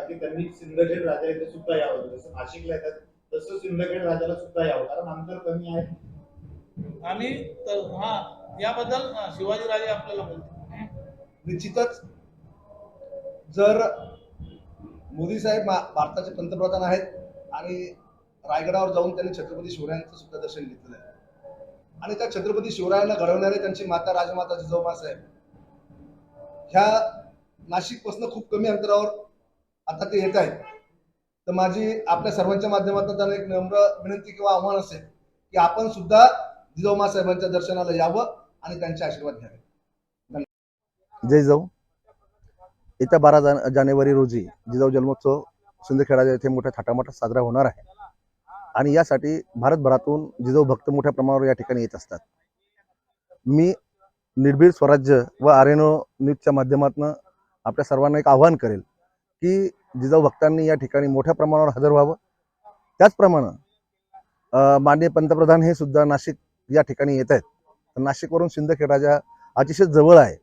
की त्यांनी सिंदखेड राजा इथे सुद्धा यावं? जसं नाशिकला येतात तसं सिंदखेड राजाला सुद्धा यावं. कारण अंतर कमी आहे. तर हा याबद्दल शिवाजीराजे आपल्याला बोलतो निश्चितच जर मोदी साहेब भारताचे पंतप्रधान आहेत आणि रायगडावर जाऊन त्यांनी छत्रपती शिवरायांचं सुद्धा दर्शन घेतलेलं आहे. आणि त्या छत्रपती शिवरायांना घडवणारे त्यांची माता राजमाता जिजाऊमा साहेब. ह्या नाशिकपासून खूप कमी अंतरावर आता ते येत आहेत. तर माझी आपल्या सर्वांच्या माध्यमातून त्यांना एक नम्र विनंती किंवा आव्हान असेल की आपण सुद्धा जिजाऊमा साहेबांच्या दर्शनाला यावं आणि त्यांचे आशीर्वाद घ्यावे. जय जाऊ येत्या बारा जान जानेवारी रोजी जिजाऊ जन्मोत्सव सिंदखेडा येथे मोठ्या थाटामाटात साजरा होणार आहे. आणि यासाठी भारतभरातून जिजाऊ भक्त मोठ्या प्रमाणावर या ठिकाणी येत असतात. मी निर्भीड स्वराज्य व आरेनो न्यूजच्या माध्यमातून आपल्या सर्वांना एक आव्हान करेल की जिजाऊ भक्तांनी या ठिकाणी मोठ्या प्रमाणावर हजर व्हावं. त्याचप्रमाणे माननीय पंतप्रधान हे सुद्धा नाशिक या ठिकाणी येत आहेत. तर नाशिकवरून सिंदखेडाच्या अतिशय जवळ आहे.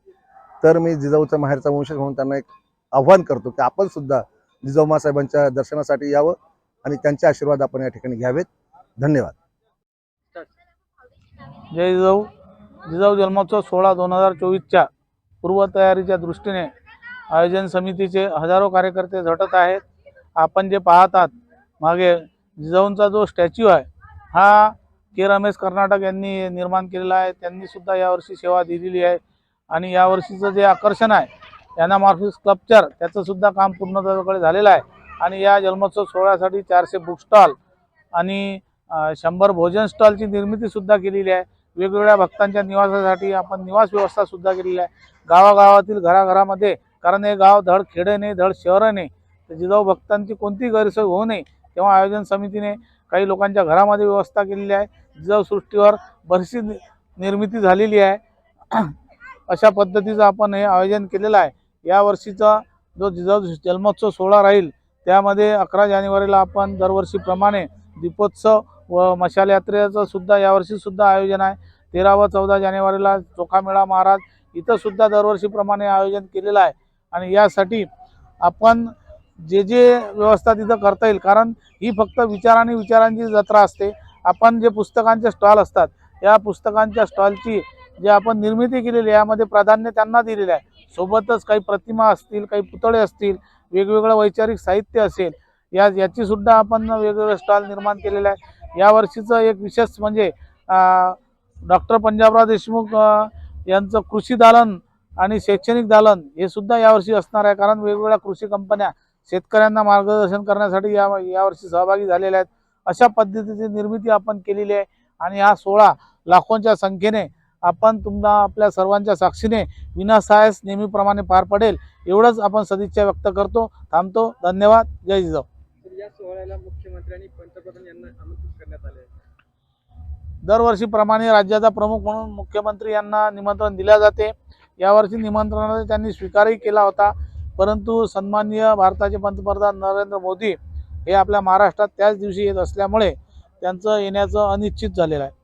तर मी जिजाऊचा माहेरचा वंशज म्हणून त्यांना एक आव्हान करतो की आपण सुद्धा जिजाऊ मासाहेबांच्या दर्शनासाठी यावं आणि त्यांचे आशीर्वाद आपण या ठिकाणी घ्यावेत. धन्यवाद. जय जिजाऊ. जिजाऊ जन्मोत्सव सोळा दोन हजार चोवीसच्या पूर्वतयारीच्या दृष्टीने आयोजन समितीचे हजारो कार्यकर्ते झटत आहेत. आपण जे पाहतात मागे जिजाऊंचा जो स्टॅच्यू आहे हा के रमेश कर्नाटक यांनी निर्माण केलेला आहे. त्यांनी सुद्धा यावर्षी सेवा दिलेली आहे. आणि यावर्षीचं जे आकर्षण आहे यांना मार्फिस स्कल्पचर त्याचं सुद्धा काम पूर्णत्वाकडे झालेलं आहे. आणि या जन्मोत्सव सोहळ्यासाठी चारशे बुक स्टॉल आणि शंभर भोजन स्टॉलची निर्मिती सुद्धा केलेली आहे. वेगवेगळ्या भक्तांच्या निवासासाठी आपण निवास व्यवस्था सुद्धा केलेली आहे. गावागावातील घराघरामध्ये कारण हे गाव धड खेडे नाही धड शहरं नाही. तर जिजाऊ भक्तांची कोणतीही गैरसोय होऊ नये तेव्हा आयोजन समितीने काही लोकांच्या घरामध्ये व्यवस्था केलेली आहे. जिजाऊ सृष्टीवर बरीचशी नि- निर्मिती झालेली आहे. अशा पद्धतीचं आपण हे आयोजन केलेलं आहे. यावर्षीचा जो जिजाऊ जन्मोत्सव सोहळा राहील त्यामध्ये अकरा जानेवारीला आपण दरवर्षीप्रमाणे दीपोत्सव व मशाल यात्रेचं सुद्धा यावर्षीसुद्धा आयोजन आहे. तेरा व चौदा जानेवारीला चोखामेळा महाराज इथंसुद्धा दरवर्षीप्रमाणे आयोजन केलेलं आहे. आणि यासाठी आपण जे जे व्यवस्था तिथं करता येईल कारण ही फक्त विचार आणि विचारांची जत्रा असते. आपण जे पुस्तकांचे स्टॉल असतात या पुस्तकांच्या स्टॉलची जे आपण निर्मिती केलेली आहे यामध्ये प्राधान्य त्यांना दिलेलं आहे. सोबतच काही प्रतिमा असतील काही पुतळे असतील वेगवेगळं वैचारिक साहित्य असेल या याची सुद्धा आपण वेगवेगळे स्टॉल निर्माण केलेले आहे यावर्षीचं एक विशेष म्हणजे डॉक्टर पंजाबराव देशमुख यांचं कृषी दालन आणि शैक्षणिक दालन हे सुद्धा यावर्षी असणार आहे. कारण वेगवेगळ्या कृषी कंपन्या शेतकऱ्यांना मार्गदर्शन करण्यासाठी या यावर्षी सहभागी झालेल्या आहेत. अशा पद्धतीची निर्मिती आपण केलेली आहे. आणि हा सोहळा लाखोंच्या संख्येने आपण तुम्हाला आपल्या सर्वांच्या साक्षीने विनासायास नेहमीप्रमाणे पार पडेल एवढंच आपण सदिच्छा व्यक्त करतो थांबतो. धन्यवाद. जय जिजाऊ. या सोहळ्याला मुख्यमंत्री आणि पंतप्रधान यांना आमंत्रित करण्यात आले. दरवर्षीप्रमाणे राज्याचा प्रमुख म्हणून मुख्यमंत्री यांना निमंत्रण दिल्या जाते. यावर्षी निमंत्रणाचा त्यांनी स्वीकारही केला होता. परंतु सन्माननीय भारताचे पंतप्रधान नरेंद्र मोदी हे आपल्या महाराष्ट्रात त्याच दिवशी येत असल्यामुळे त्यांचं येण्याचं अनिश्चित झालेलं आहे.